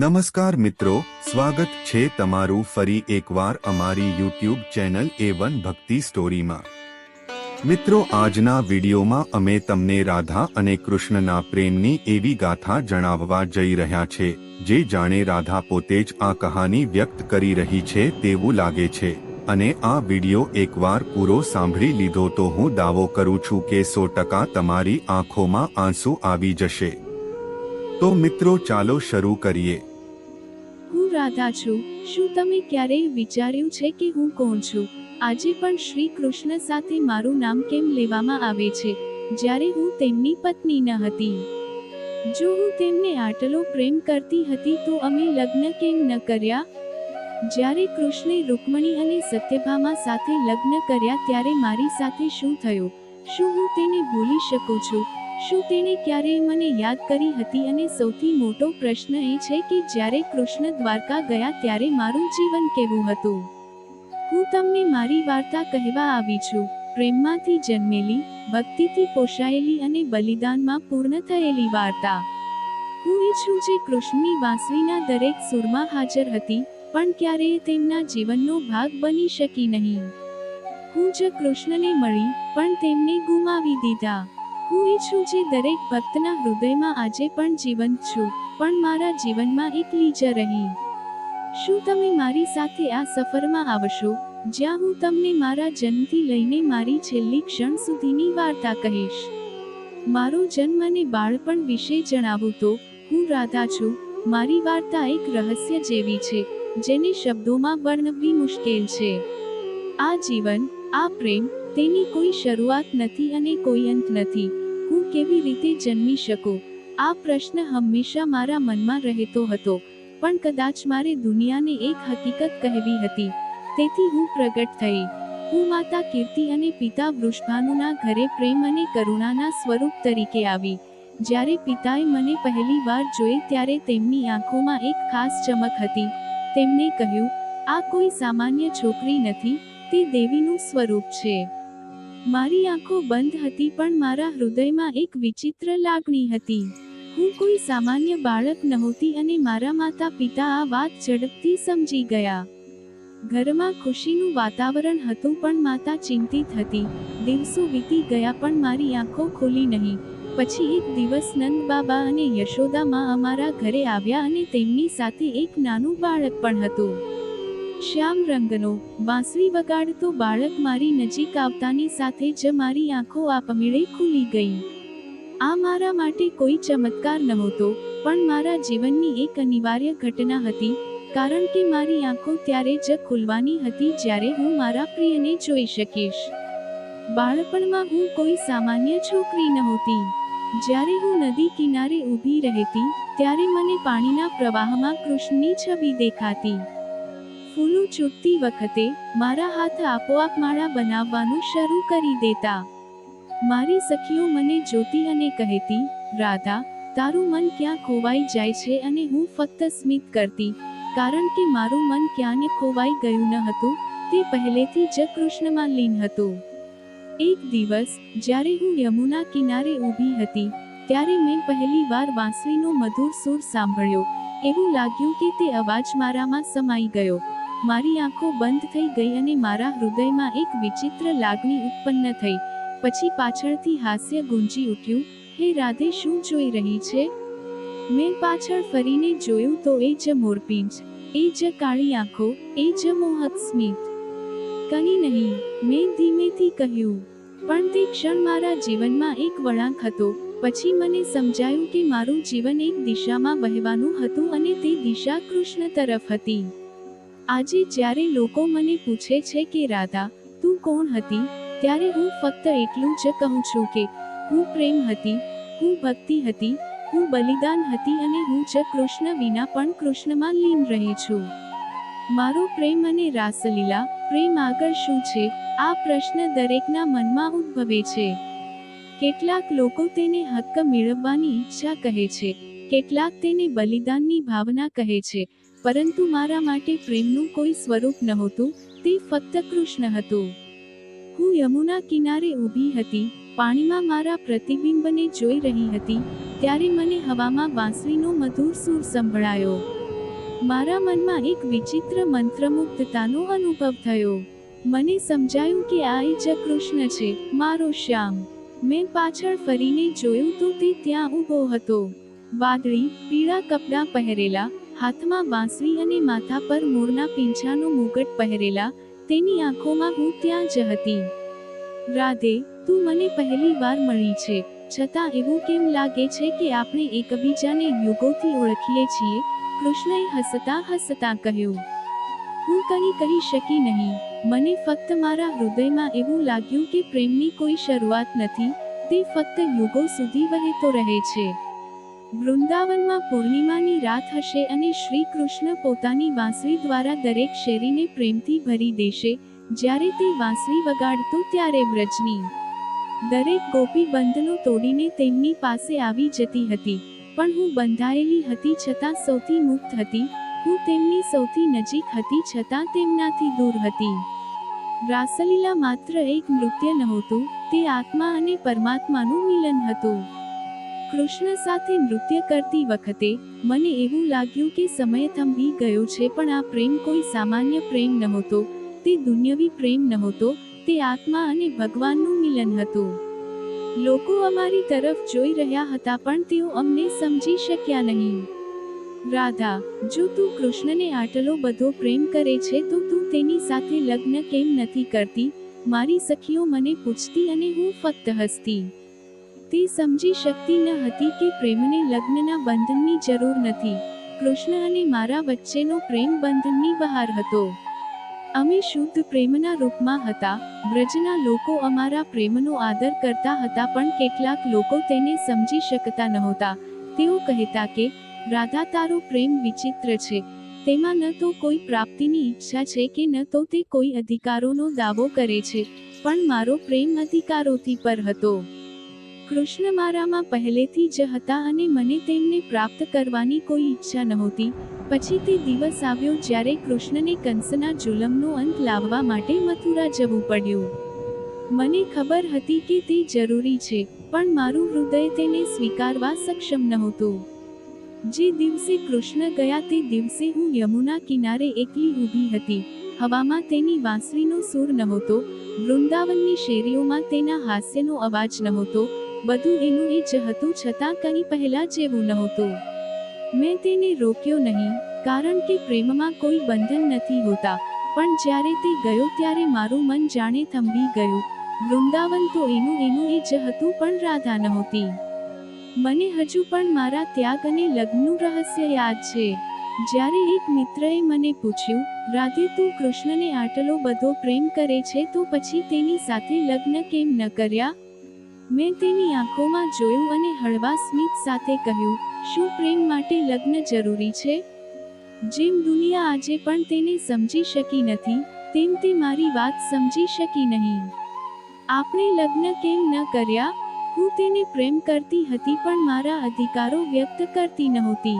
નમસ્કાર મિત્રો, સ્વાગત છે તમારું ફરી એકવાર અમારી યુટ્યુબ ચેનલ એ વન ભક્તિ સ્ટોરીમાં. મિત્રો, આજના વિડીયોમાં અમે તમને રાધા અને કૃષ્ણના પ્રેમની એવી ગાથા જણાવવા જઈ રહ્યા છે, જે જાણે રાધા પોતે જ આ કહાની વ્યક્ત કરી રહી છે તેવું લાગે છે. અને આ વીડિયો એકવાર પૂરો સાંભળી લીધો તો હું દાવો કરું છું કે સો ટકા તમારી આંખોમાં આંસુ આવી જશે. તો મિત્રો, ચાલો શરૂ કરીએ. હું રાધા છું. શું તમે ક્યારેય વિચાર્યું છે કે હું કોણ છું? આજે પણ શ્રી કૃષ્ણ સાથે મારું નામ કેમ લેવામાં આવે છે? જ્યારે હું તેમની પત્ની ન હતી. જો હું તેમને આટલો પ્રેમ કરતી હતી તો અમે લગ્ન કેમ ન કર્યા? જ્યારે કૃષ્ણે રૂકમણી અને સત્યભામા સાથે લગ્ન કર્યા ત્યારે મારી સાથે શું થયું? શું હું તેને ભૂલી શકું છું? શું તેણે ક્યારેય મને યાદ કરી હતી? અને સૌથી મોટો પ્રશ્ન એ છે કે જ્યારે કૃષ્ણ દ્વારકા ગયા ત્યારે મારું જીવન કેવું હતું? હું તમને મારી વાર્તા કહેવા આવી છું. પ્રેમમાંથી જન્મેલી, ભક્તિથી પોષાયેલી અને બલિદાનમાં પૂર્ણ થયેલી વાર્તા. હું ઈચ્છું જે કૃષ્ણની વાંસળીના દરેક સુરમાં હાજર હતી, પણ ક્યારેય તેમના જીવનનો ભાગ બની શકી નહીં. હું જ કૃષ્ણને મળી, પણ તેમને ગુમાવી દીધા. હું ઈચ્છું જે દરેક ભક્તના હૃદયમાં આજે પણ જીવંત છું, પણ મારા જીવનમાં એકલી જ રહી. શું તમે મારી સાથે આ સફરમાં આવશો, જ્યાં હું તમને મારા જન્મથી લઈને મારી છેલ્લી ક્ષણ સુધીની વાર્તા કહીશ? મારો જન્મ અને બાળપણ વિશે જણાવું તો, હું રાધા છું, મારી વાર્તા એક રહસ્ય જેવી છે, જેને શબ્દોમાં વર્ણવવી મુશ્કેલ છે. આ જીવન, આ પ્રેમ, તેની કોઈ શરૂઆત નથી અને કોઈ અંત નથી. કેવી રીતે જન્મી શકું? આ પ્રશ્ન હંમેશા મારા મનમાં રહેતો હતો, પણ કદાચ મારે દુનિયાને એક હકીકત કહેવી હતી. તેથી હું પ્રગટ થઈ. હું માતા કીર્તિ અને પિતા વૃષભાનુના ઘરે પ્રેમ અને કરુણાના સ્વરૂપ તરીકે આવી. જ્યારે પિતાએ મને પહેલી વાર જોઈ ત્યારે તેમની આંખોમાં એક ખાસ ચમક હતી. તેમણે કહ્યું, આ કોઈ સામાન્ય છોકરી નથી, તે દેવીનું સ્વરૂપ છે. મારી આંખો બંધ હતી પણ મારા હૃદયમાં એક વિચિત્ર લાગણી હતી. હું કોઈ સામાન્ય બાળક નહોતી અને મારા માતા પિતા આ વાત ઝડપથી સમજી ગયા. ઘરમાં ખુશીનું વાતાવરણ હતું પણ માતા ચિંતિત હતી. દિવસો વીતી ગયા પણ મારી આંખો ખુલી નહીં. પછી એક દિવસ નંદ બાબા અને યશોદા માં અમારા ઘરે આવ્યા અને તેમની સાથે એક નાનું બાળક પણ હતું. શ્યામ રંગનો વાંસળી વગાડતો બાળક મારી નજીક આવતાની સાથે જ મારી આંખો આપમેળે ખુલી ગઈ. આ મારા માટે કોઈ ચમત્કાર નહોતો, પણ મારા જીવનની એક અનિવાર્ય ઘટના હતી, કારણ કે મારી આંખો ત્યારે જ ખુલવાની હતી જ્યારે હું મારા પ્રિયને જોઈ શકીશ. બાળપણમાં હું કોઈ સામાન્ય છોકરી નહોતી. જ્યારે હું નદી કિનારે ઊભી રહેતી, ત્યારે મને પાણીના પ્રવાહમાં કૃષ્ણની છબી દેખાતી. ફૂલો ચૂંટતી વખતે મારા હાથ આપોઆપ માળા બનાવવાનું શરૂ કરી દેતા. મારી સખીઓ મને જોતી અને કહેતી, રાધા, તારું મન ક્યાં ખોવાઈ જાય છે અને હું ફક્ત સ્મિત કરતી, કારણ કે મારું મન ક્યાંને ખોવાઈ ગયું ન હતું, તે પહેલેથી જ કૃષ્ણમાં લીન હતું. એક દિવસ, જ્યારે હું યમુના કિનારે ઊભી હતી, ત્યારે મેં પહેલી વાર વાંસળીનો મધુર સૂર સાંભળ્યો, એવું લાગ્યું કે તે અવાજ મારામાં સમાઈ ગયો. મારી આંખો બંધ થઈ ગઈ અને મારા હૃદયમાં એક વિચિત્ર લાગણી ઉત્પન્ન થઈ. પછી પાછળથી હાસ્ય ગુંજી ઉઠ્યું. હે રાધે, શું જોઈ રહી છે? મેં પાછળ ફરીને જોયું તો એ જ મોરપિંચ એ જ કાળી આંખો, એ જ મોહક સ્મિત. કંઈ નહીં, મેં ધીમેથી કહ્યું. પણ તે ક્ષણ મારા જીવનમાં એક વળાંક હતો. પછી મને સમજાયું કે મારું જીવન એક દિશામાં વહેવાનું હતું અને તે દિશા કૃષ્ણ તરફ હતી. આજે જ્યારે લોકો મને પૂછે છે કે, રાધા, તું કોણ હતી? ત્યારે હું ફક્ત એટલું જ કહું છું કે, હું પ્રેમ હતી, હું ભક્તિ હતી, હું બલિદાન હતી અને હું જ કૃષ્ણ વિના પણ કૃષ્ણમાં લીન રહી છું. મારો પ્રેમ અને રાસલીલા, પ્રેમ આગળ શું છે? આ પ્રશ્ન દરેકના મનમાં ઉદ્ભવે છે. કેટલાક લોકો તેને હક્ક મેળવવાની ઈચ્છા કહે છે, કેટલાક તેને બલિદાનની ભાવના કહે છે. પરંતુ મારા માટે પ્રેમનું કોઈ સ્વરૂપ નહોતું, તે ફક્ત કૃષ્ણ હતું. હું યમુના કિનારે ઊભી હતી, પાણીમાં મારા પ્રતિબિંબને જોઈ રહી હતી, ત્યારે મને હવામાં વાંસળીનો મધુર સૂર સંભળાયો. મારા મનમાં એક વિચિત્ર મંત્રમુગ્ધતાનો અનુભવ થયો. મને સમજાયું કે આ જ કૃષ્ણ છે, મારો શ્યામ. મેં પાછળ ફરીને જોયું તો તે ત્યાં ઊભો હતો. વાદળી, પીળા કપડાં પહેરેલા હાથમાં બાંસરી અને માથા પર મોરના પીંછાનો મુગટ પહેરેલા, તેની આંખોમાં હું ત્યાં જ હતી. રાધે, તું મને પહેલી વાર મળી છે, છતાં એવું કેમ લાગે છે કે આપણે એકબીજાને યુગોથી ઓળખીએ છીએ? કૃષ્ણએ હસતા હસતા કહ્યું. હું કંઈ કહી શકી નહીં, મને ફક્ત મારા હૃદયમાં એવું લાગ્યું કે પ્રેમની કોઈ શરૂઆત નથી, તે ફક્ત યુગો સુધી વહેતો રહે છે. વૃંદાવનમાં પૂર્ણિમાની રાત હશે અને શ્રી કૃષ્ણ પોતાની વાંસળી દ્વારા દરેક શેરીને પ્રેમથી ભરી દેશે. જ્યારે તે વાંસળી વગાડતો ત્યારે વ્રજની દરેક ગોપી બંધનો તોડીને તેમની પાસે આવી જતી હતી. પણ હું બંધાયેલી હતી છતાં સૌથી મુક્ત હતી. હું તેમની સૌથી નજીક હતી છતાં તેમનાથી દૂર હતી. રાસલીલા માત્ર એક નૃત્ય નહોતું, તે આત્મા અને પરમાત્માનું મિલન હતું. કૃષ્ણ સાથે નૃત્ય કરતી વખતે, મને એવું લાગ્યું કે સમય થંભી ગયો છે પણ આ પ્રેમ કોઈ સામાન્ય પ્રેમ નહોતો, તે દુન્યવી પ્રેમ નહોતો, તે આત્મા અને ભગવાનનું મિલન હતું. લોકો અમારી તરફ જોઈ રહ્યા હતા પણ તેઓ અમને સમજી શક્યા નહીં. રાધા, જો તું કૃષ્ણને આટલો બધો પ્રેમ કરે છે તો તું તેની સાથે લગ્ન કેમ નથી કરતી? મારી સખીઓ મને પૂછતી અને હું ફક્ત હસતી. તે સમજી શકતી ન હતી કે પ્રેમને લગ્નના બંધનની જરૂર નથી. કૃષ્ણ અને મારા વચ્ચેનો પ્રેમ બંધનની બહાર હતો. અમે શુદ્ધ પ્રેમના રૂપમાં હતા. બ્રજના લોકો અમારા પ્રેમનો આદર કરતા હતા પણ કેટલાક લોકો તેને સમજી શકતા નહોતા. તેઓ કહેતા કે, રાધા, તારો પ્રેમ વિચિત્ર છે. તેમાં ન તો કોઈ પ્રાપ્તિની ઈચ્છા છે કે ન તો તે કોઈ અધિકારોનો દાવો કરે છે. પણ મારો પ્રેમ અધિકારોથી પર હતો. કૃષ્ણ મારામાં પહેલેથી જ હતા અને મને તેમને પ્રાપ્ત કરવાની કોઈ ઈચ્છા નહોતી. પછી તે દિવસ આવ્યો જ્યારે કૃષ્ણને કંસના જુલમનો અંત લાવવા માટે મથુરા જવું પડ્યું. મને ખબર હતી કે તે જરૂરી છે, પણ મારું હૃદય તેને સ્વીકારવા સક્ષમ નહોતું. જે દિવસે કૃષ્ણ ગયા તે દિવસે હું યમુના કિનારે એકલી ઊભી હતી. હવામાં તેની વાંસળીનો સૂર નહોતો, વૃંદાવનની શેરીઓમાં તેના હાસ્યનો અવાજ નહોતો બધું એનું એ જ હતું છતાં કંઈ પહેલા જેવું નહોતું. મેં તેને રોક્યો નહીં, કારણ કે પ્રેમમાં કોઈ બંધન નથી હોતા, પણ જ્યારે તે ગયો ત્યારે મારું મન જાણે થંભી ગયું. વૃંદાવન તો એનું એનું એ જ હતું પણ રાધા નહોતી. મને હજુ પણ મારા ત્યાગ અને લગ્નનું રહસ્ય યાદ છે. જ્યારે એક મિત્રએ મને પૂછ્યું, રાધે, તું કૃષ્ણને આટલો બધો પ્રેમ કરે છે તો પછી તેની સાથે લગ્ન કેમ ન કર્યા? મેં તેની આંખોમાં જોયું અને હળવા સ્મિત સાથે કહ્યું, શું પ્રેમ માટે લગ્ન જરૂરી છે? જેમ દુનિયા આજે પણ તેને સમજી શકી નથી, તેમ તે મારી વાત સમજી શકી નહીં. આપણે લગ્ન કેમ ન કર્યા? હું તેને પ્રેમ કરતી હતી પણ મારા અધિકારો વ્યક્ત કરતી નહોતી.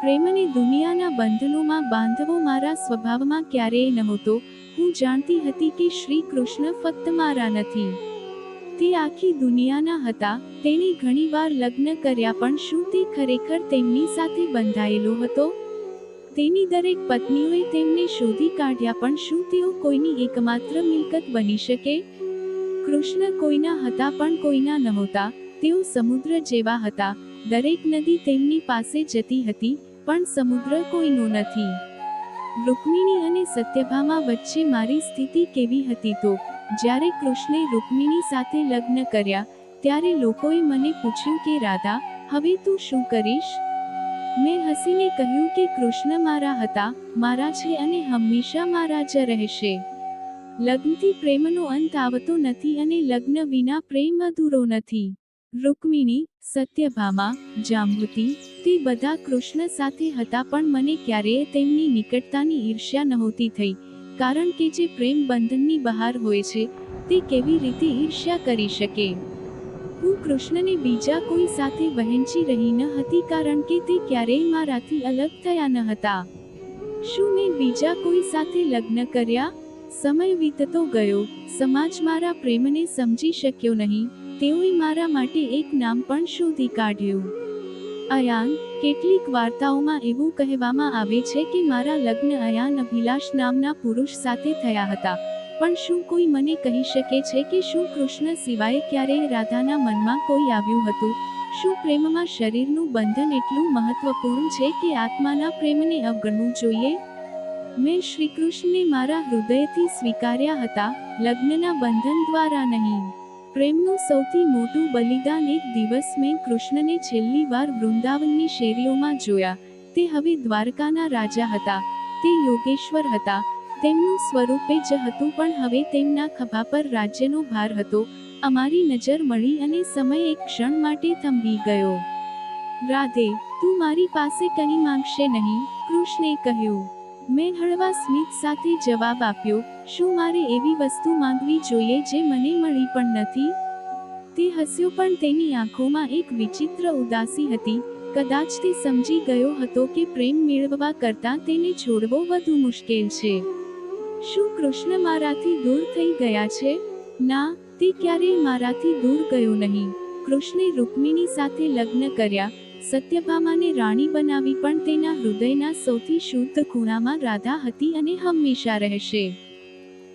પ્રેમને દુનિયાના બંધનોમાં બાંધવો મારા સ્વભાવમાં ક્યારેય નહોતો. હું જાણતી હતી કે શ્રી કૃષ્ણ ફક્ત મારા નથી. તે આખી દુનિયાના હતા, તેણે ઘણીવાર લગ્ન કર્યા પણ શું તે ખરેખર તેમની સાથે બંધાયેલો હતો? તેની દરેક પત્નીઓએ તેમને શોધી કાઢ્યા પણ શું તેઓ કોઈની એકમાત્ર મિલકત બની શકે? કૃષ્ણ કોઈના હતા પણ કોઈના નહોતા, તેઓ સમુદ્ર જેવા હતા, દરેક નદી તેમની પાસે જતી હતી, પણ સમુદ્ર કોઈનો નથી. રૂકમિણી અને સત્યભામા વચ્ચે મારી સ્થિતિ કેવી હતી તો? જ્યારે કૃષ્ણે રૂકમિણી સાથે લગ્ન કર્યા, ત્યારે લોકોએ મને પૂછ્યું કે, રાધા, હવે તું શું કરીશ? મેં હસીને કહ્યું કે, કૃષ્ણ મારા હતા, મારા છે અને હંમેશા મારા જ રહેશે. લગ્નથી પ્રેમનો અંત આવતો નથી અને લગ્ન વિના પ્રેમ અધૂરો નથી. રૂકમિણી, સત્યભામા, જાંબુતી, તે બધા કૃષ્ણ સાથે હતા પણ મને ક્યારેય તેમની નિકટતાની ઈર્ષ્યા નહોતી થઈ. કારણ કે જે પ્રેમ બંધનની બહાર હોય છે, તે કેવી રીતે ઈર્ષ્યા કરી શકે? હું કૃષ્ણને બીજા કોઈ સાથે વહેંચી રહી ન હતી કારણ કે તે ક્યારેય મારાથી અલગ થયા ન હતા. શું મેં બીજા કોઈ સાથે લગ્ન કર્યા? સમય વીતતો ગયો, સમાજ મારા પ્રેમને સમજી શક્યો નહીં, તેઓએ મારા માટે એક નામ પણ શોધી કાઢ્યું. અયાન, કેટલીક વાર્તાઓમાં એવું કહેવામાં આવે છે કે મારા લગ્ન અયાન અભિલાષ નામના પુરુષ સાથે થયા હતા. પણ શું કોઈ મને કહી શકે છે કે શું કૃષ્ણ સિવાય ક્યારેય રાધાના મનમાં કોઈ આવ્યું હતું? શું પ્રેમમાં શરીરનું બંધન એટલું મહત્વપૂર્ણ છે કે આત્માના પ્રેમને અવગણવું જોઈએ? મેં શ્રી કૃષ્ણને મારા હૃદયથી સ્વીકાર્યા હતા, લગ્નના બંધન દ્વારા નહીં. પ્રેમનું સૌથી મોટું બલિદાન એક દિવસ મેં કૃષ્ણને છેલ્લી વાર વૃંદાવનની શેરીઓમાં જોયા. તે હવે દ્વારકાના રાજા હતા. તે યોગેશ્વર હતા. તેમનું સ્વરૂપે જ હતું પણ હવે તેમના ખભા પર રાજ્યનો ભાર હતો. અમારી નજર મળી અને સમય એક ક્ષણ માટે થંભી ગયો. રાધે, તું મારી પાસે કંઈ માંગશે નહીં? કૃષ્ણે કહ્યું. મેં હળવા સ્મિત સાથે જવાબ આપ્યો, શું મારે એવી વસ્તુ માંગવી જોઈએ જે મને મળી પણ નથી? તે હસ્યો પણ તેની આંખોમાં એક વિચિત્ર ઉદાસી હતી. કદાચ તે સમજી ગયો હતો કે પ્રેમ મેળવવા કરતાં તેને છોડવો વધુ મુશ્કેલ છે. શું કૃષ્ણ મારાથી દૂર થઈ ગયા છે? ના, તે ક્યારેય મારાથી દૂર ગયો નહીં. કૃષ્ણે રૂકમિણી સાથે લગ્ન કર્યા. સત્યભામાને રાણી બનાવી પણ તેના હૃદયના સૌથી શુદ્ધ ખૂણામાં રાધા હતી અને હંમેશા રહેશે.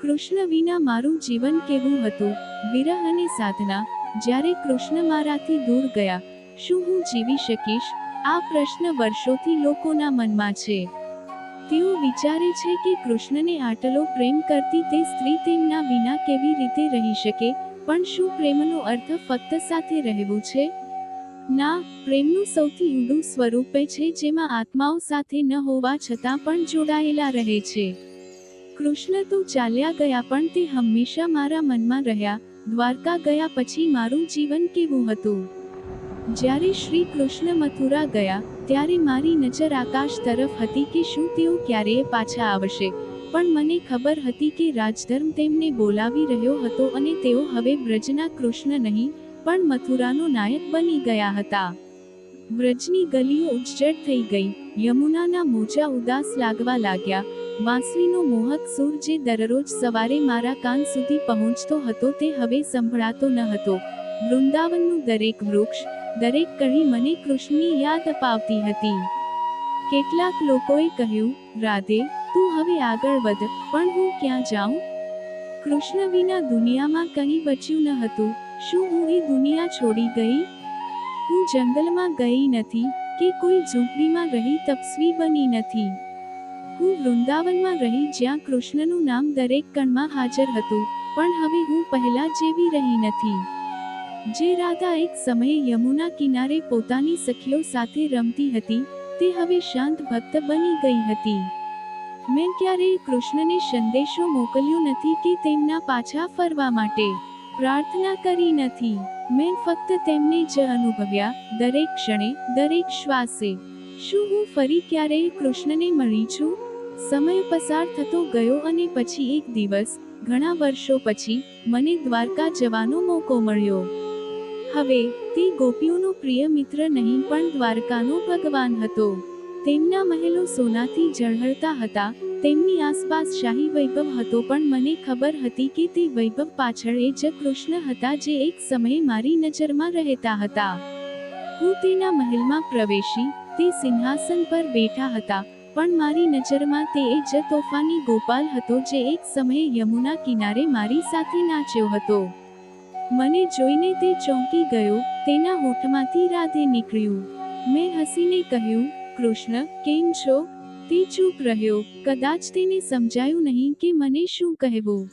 કૃષ્ણ વિના મારું જીવન કેવું હતું? વિરહ અને સાધના? જ્યારે કૃષ્ણ મારાથી દૂર ગયા, શું હું જીવી શકીશ? આ પ્રશ્ન વર્ષોથી લોકોના મનમાં છે. તેઓ વિચારે છે કે કૃષ્ણને આટલો પ્રેમ કરતી તે સ્ત્રી તેમના વિના કેવી રીતે રહી શકે? પણ શું પ્રેમનો અર્થ ફક્ત સાથે રહેવું છે? ના, પ્રેમનું સૌથી ઊંડું સ્વરૂપ છે જેમાં આત્માઓ સાથે ન હોવા છતાં પણ જોડાયેલા રહે છે. કૃષ્ણ, તો ચાલ્યા ગયા પણ તે હંમેશા મારા મનમાં રહ્યા. દ્વારકા ગયા પછી મારું જીવન કેવું હતું? જ્યારે શ્રી કૃષ્ણ મથુરા ગયા, ત્યારે મારી નજર આકાશ તરફ હતી કે શું તેઓ ક્યારેય પાછા આવશે. પણ મને ખબર હતી કે રાજધર્મ તેમને બોલાવી રહ્યો હતો અને તેઓ હવે બ્રજના કૃષ્ણ નહીં પણ મથુરાનો નાયક બની ગયા હતા. વ્રજની ગલીઓ ઉજ્જડ થઈ ગઈ. યમુનાના મોજા ઉદાસ લાગવા લાગ્યા. વાંસળીનો મોહક સૂર જે દરરોજ સવારે મારા કાન સુધી પહોંચતો હતો તે હવે સંભળાતો ન હતો. વૃંદાવનનું દરેક વૃક્ષ, દરેક કળી મને કૃષ્ણની યાદ અપાવતી હતી. કેટલાક લોકોએ કહ્યું, રાધે, તું હવે આગળ વધ, પણ હું ક્યાં જાઉં? કૃષ્ણ વિના દુનિયામાં કંઈ બચ્યું ન હતું. શું હું એ દુનિયા છોડી ગઈ? હું જંગલમાં ગઈ નથી કે કોઈ ઝૂંપડીમાં રહી તપસ્વી બની નથી. હું વૃંદાવનમાં રહી જ્યાં કૃષ્ણનું નામ દરેક કણમાં હાજર હતું, પણ હવે હું પહેલા જેવી રહી નથી. જે રાધા એક સમયે યમુના કિનારે પોતાની સખીઓ સાથે રમતી હતી, તે હવે શાંત ભક્ત બની ગઈ હતી. મેં ક્યારેય કૃષ્ણને સંદેશો મોકલ્યો નથી કે તેમના પાછા ફરવા માટે. પ્રાર્થના કરી નથી. મેં ફક્ત તેમને જ અનુભવ્યા, દરેક ક્ષણે, દરેક શ્વાસે. શું હું ફરી ક્યારેય કૃષ્ણને મળી છું? સમય પસાર થતો ગયો અને પછી એક દિવસ, ઘણા વર્ષો પછી, મને દ્વારકા જવાનો મોકો મળ્યો. હવે, તે ગોપીઓનો પ્રિય મિત્ર નહીં પણ દ્વારકાનો ભગવાન હતો. તેમના મહેલો સોનાથી ઝળહળતા હતા તેમની આસપાસ શાહી વૈભવ હતો પણ મને ખબર હતી કે તે વૈભવ પાછળ એ જ કૃષ્ણ હતા જે એક સમયે મારી નજરમાં રહેતા હતા. હું તેના મહેલમાં પ્રવેશી, તે સિંહાસન પર બેઠા હતા, પણ મારી નજરમાં તે એ જ તોફાની ગોપાલ હતો જે એક સમયે યમુના કિનારે મારી સાથે નાચ્યો હતો. મને જોઈને તે ચોંકી ગયો, તેના હોઠમાંથી રાધે નીકળ્યું. મેં હસીને કહ્યું, કૃષ્ણ, કેમ છો? તે ચૂપ રહ્યો, કદાચ તેને સમજાયું નહીં કે મને શું કહેવું.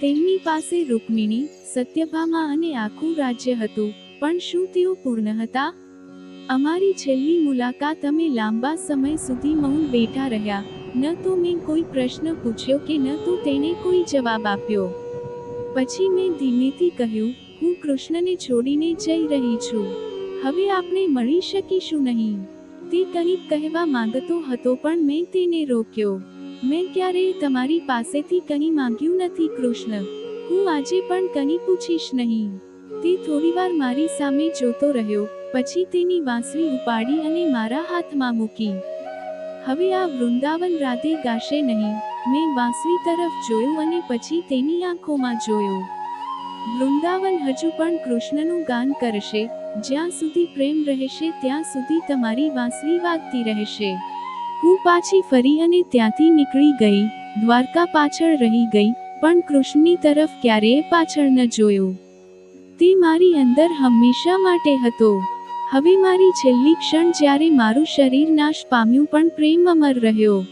તેમની પાસે રૂકમિણી, સત્યભામા અને આખું રાજ્ય હતું, પણ શું તેઓ પૂર્ણ હતા? અમારી છેલ્લી મુલાકાત અમે લાંબા સમય સુધી મૌન બેઠા રહ્યા, ન તો મેં કોઈ પ્રશ્ન પૂછ્યો કે ન તો તેને કોઈ જવાબ આપ્યો. પછી મેં ધીમેથી કહ્યું, હું કૃષ્ણને છોડીને જઈ રહી છું. હવે આપણે મળી શકીશું નહીં. તે કંઈક કહેવા માંગતો હતો પણ મેં તેને રોક્યો. મેં ક્યારેય તમારી પાસેથી કંઈ માંગ્યું નથી, કૃષ્ણ. હું આજે પણ કંઈ પૂછીશ નહીં. તે થોડીવાર મારી સામે જોતો રહ્યો, પછી તેની વાંસળી ઉપાડી અને મારા હાથમાં મૂકી. હવે આ વૃંદાવન રાધે ગાશે નહીં. મેં વાંસળી તરફ જોયું અને પછી તેની આંખોમાં જોયું. વૃંદાવન હજુ પણ કૃષ્ણનું ગાન કરશે જ્યાં સુધી પ્રેમ રહેશે ત્યાં સુધી તમારી વાંસળી વાગતી રહેશે. હું પાછી ફરી અને ત્યાંથી નીકળી ગઈ, દ્વારકા પાછળ રહી ગઈ, પણ કૃષ્ણની તરફ ક્યારેય પાછળ ન જોયું. તે મારી અંદર હંમેશા માટે હતો. હવે મારી છેલ્લી ક્ષણ જ્યારે મારું શરીર નાશ પામ્યું પણ પ્રેમ અમર રહ્યો.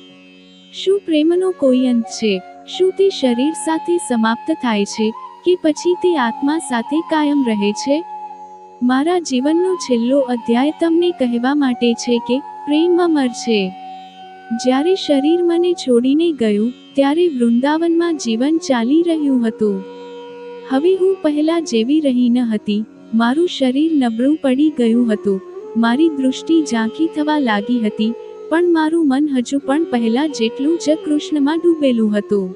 શું પ્રેમનો કોઈ અંત છે? શું તે શરીર સાથે સમાપ્ત થાય છે? કે પછી તે આત્મા સાથે કાયમ રહે છે? મારા જીવનનો છેલ્લો અધ્યાય તમને કહેવા માટે છે કે પ્રેમ અમર છે. જ્યારે શરીર મને છોડીને ગયું, ત્યારે વૃંદાવનમાં જીવન ચાલી રહ્યું હતું. હવે હું પહેલા જેવી રહી ન હતી, મારું શરીર નબળું પડી ગયું હતું, મારી દૃષ્ટિ ઝાંખી થવા લાગી હતી, પણ મારું મન હજુ પણ પહેલા જેટલું જ કૃષ્ણમાં ડૂબેલું હતું.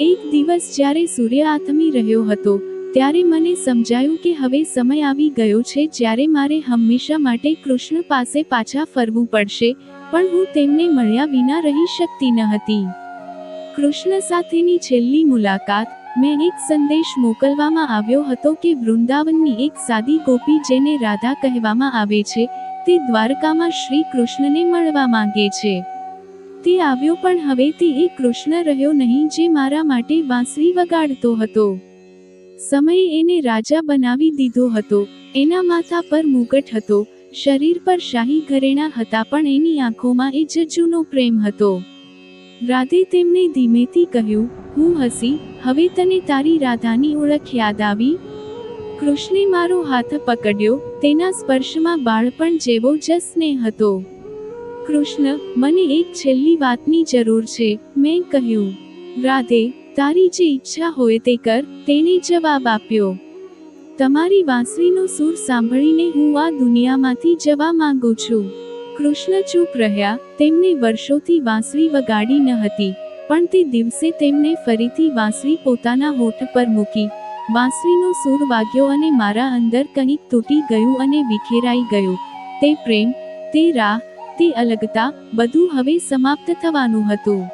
એક દિવસ જ્યારે સૂર્ય આથમી રહ્યો હતો ત્યારે મને સમજાયું કે હવે સમય આવી ગયો છે જ્યારે મારે હંમેશા માટે કૃષ્ણ પાસે પાછા ફરવું પડશે, પણ હું તેમને મળ્યા વિના રહી શકતી ન હતી. કૃષ્ણ સાથેની છેલ્લી મુલાકાત, મેં એક સંદેશ મોકલવામાં આવ્યો હતો કે વૃંદાવનની એક સાદી ગોપી જેને રાધા કહેવામાં આવે છે, તે દ્વારકામાં શ્રી કૃષ્ણને મળવા માંગે છે. તે આવ્યો પણ હવે તે એક કૃષ્ણ રહ્યો નહીં જે મારા માટે વાંસળી વગાડતો હતો. સમયે એને રાજા બનાવી દીધો હતો. એના માથા પર મુગટ હતો. શરીર પર શાહી ઘરેણા હતા પણ એની આંખોમાં એ જજ્જુનો પ્રેમ હતો. રાધે તેમને ધીમેથી કહ્યું, હું હસી, હવે તને તારી રાધાની ઓળખ યાદ આવી? કૃષ્ણે મારો હાથ પકડ્યો, તેના સ્પર્શમાં બાળપણ જેવો જ હતો. કૃષ્ણ, મને એક છેલ્લી વાતની જરૂર છે. મેં કહ્યું, રાધે તારી જે ઈચ્છા હોય તે કર, તેણે જવાબ આપ્યો. તમારી વાંસળીનો સૂર સાંભળીને હું આ દુનિયામાંથી જવા માંગુ છું. કૃષ્ણ ચૂપ રહ્યા, તેમને વર્ષોથી વાંસળી વગાડી ન હતી, પણ તે દિવસે તેમને ફરીથી વાંસળી પોતાના હોઠ પર મૂકી. વાંસળીનો સૂર વાગ્યો અને મારા અંદર કંઈક તૂટી ગયું અને વિખેરાઈ ગયું. તે પ્રેમ, તે રાહ, તે અલગતા, બધું હવે સમાપ્ત થવાનું હતું.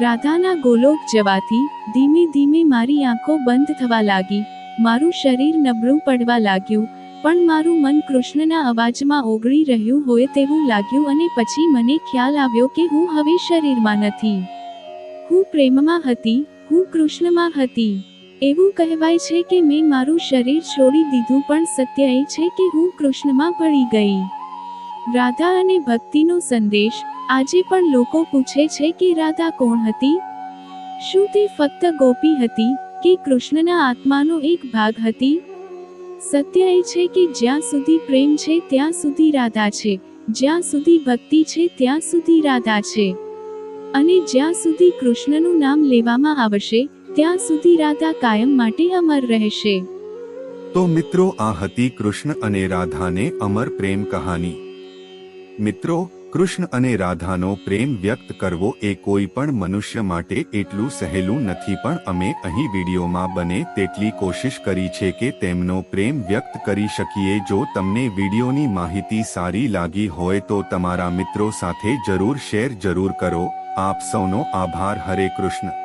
રાધાના ગોલોક જવાથી, ધીમે ધીમે મારી આંખો બંધ થવા લાગી. મારું શરીર નબળું પડવા લાગ્યું. પણ મારું મન કૃષ્ણના અવાજમાં ઓગળી રહ્યું હોય તેવું લાગ્યું અને પછી મને ખ્યાલ આવ્યો કે હું હવે શરીરમાં નથી. હું પ્રેમમાં હતી. હું કૃષ્ણમાં હતી. એવું કહેવાય છે કે મેં મારું શરીર છોડી દીધું પણ સત્ય એ છે કે હું કૃષ્ણમાં ભળી ગઈ. રાધા અને ભક્તિનો સંદેશ આજે પણ લોકો પૂછે છે કે રાધા કોણ હતી? શું તે ફક્ત ગોપી હતી કે કૃષ્ણના આત્માનો એક ભાગ હતી? સત્ય એ છે કે જ્યાં સુધી પ્રેમ છે ત્યાં સુધી રાધા છે, જ્યાં સુધી ભક્તિ છે ત્યાં સુધી રાધા છે. અને જ્યાં સુધી કૃષ્ણનું નામ લેવામાં આવશે, ત્યાં સુધી રાધા કાયમ માટે અમર રહેશે. તો મિત્રો આ હતી કૃષ્ણ અને રાધાને અમર પ્રેમ કહાની. મિત્રો કૃષ્ણ અને રાધાનો પ્રેમ વ્યક્ત કરવો એ કોઈ પણ મનુષ્ય માટે એટલું સહેલું નથી, પણ અમે અહીં વિડીયોમાં બને તેટલી કોશિશ કરી છે કે તેમનો પ્રેમ વ્યક્ત કરી શકીએ. જો તમને વિડીયોની માહિતી સારી લાગી હોય તો તમારા મિત્રો સાથે જરૂર શેર જરૂર કરો. આપ સૌનો આભાર. હરે કૃષ્ણ.